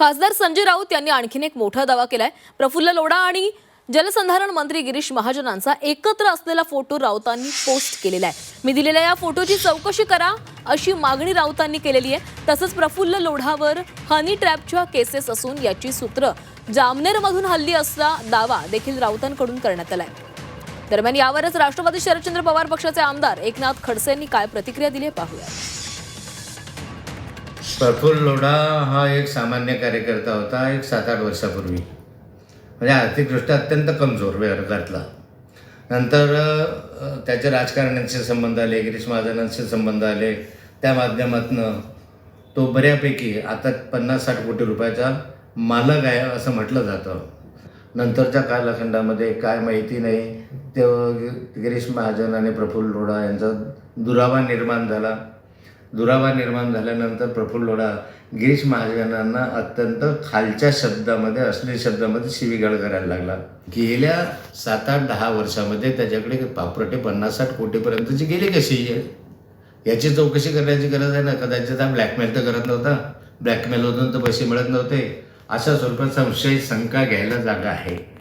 खासदार संजय राऊत यांनी आणखीन एक मोठा दावा केलाय. प्रफुल्ल लोढा आणि जलसंधारण मंत्री गिरीश महाजनांचा एकत्र असलेला फोटो राऊतांनी पोस्ट केलेला आहे. मी दिलेल्या या फोटोची चौकशी करा अशी मागणी राऊतांनी केलेली आहे. तसंच प्रफुल्ल लोढावर हनी ट्रॅपच्या केसेस असून याची सूत्र जामनेरमधून हल्ली असला दावा देखील राऊतांकडून करण्यात आलाय. दरम्यान यावरच राष्ट्रवादी शरदचंद्र पवार पक्षाचे आमदार एकनाथ खडसे यांनी काय प्रतिक्रिया दिली आहे पाहूया. प्रफुल्ल लोढा हा एक सामान्य कार्यकर्ता होता एक सात आठ वर्षापूर्वी. म्हणजे आर्थिकदृष्ट्या अत्यंत कमजोर वर्गातला नंतर त्याचे राजकारण्यांचे संबंध आले गिरीश महाजनांचे संबंध आले त्या माध्यमातनं तो बऱ्यापैकी आता पन्नास साठ कोटी रुपयाचा मालक आहे असं म्हटलं जातं. नंतरच्या कालखंडामध्ये काय माहिती नाही ते गिरीश महाजन आणि प्रफुल्ल लोढा यांचा दुरावा निर्माण झाला. दुरावा निर्माण झाल्यानंतर प्रफुल्ल लोढा गिरीश महाजनांना अत्यंत खालच्या शब्दामध्ये अश्लील शब्दामध्ये शिवीगाळ करायला लागला. गेल्या सात आठ दहा वर्षामध्ये त्याच्याकडे पापरटे पन्नास साठ कोटीपर्यंतची गेली कशी? आहे याची चौकशी करण्याची गरज आहे ना? कदाचित हा ब्लॅकमेल तर करत नव्हता. ब्लॅकमेल ब्लॅकमेलमधून तर पैसे मिळत नव्हते. अशा स्वरूपात संशय शंका घ्यायला जागा आहे.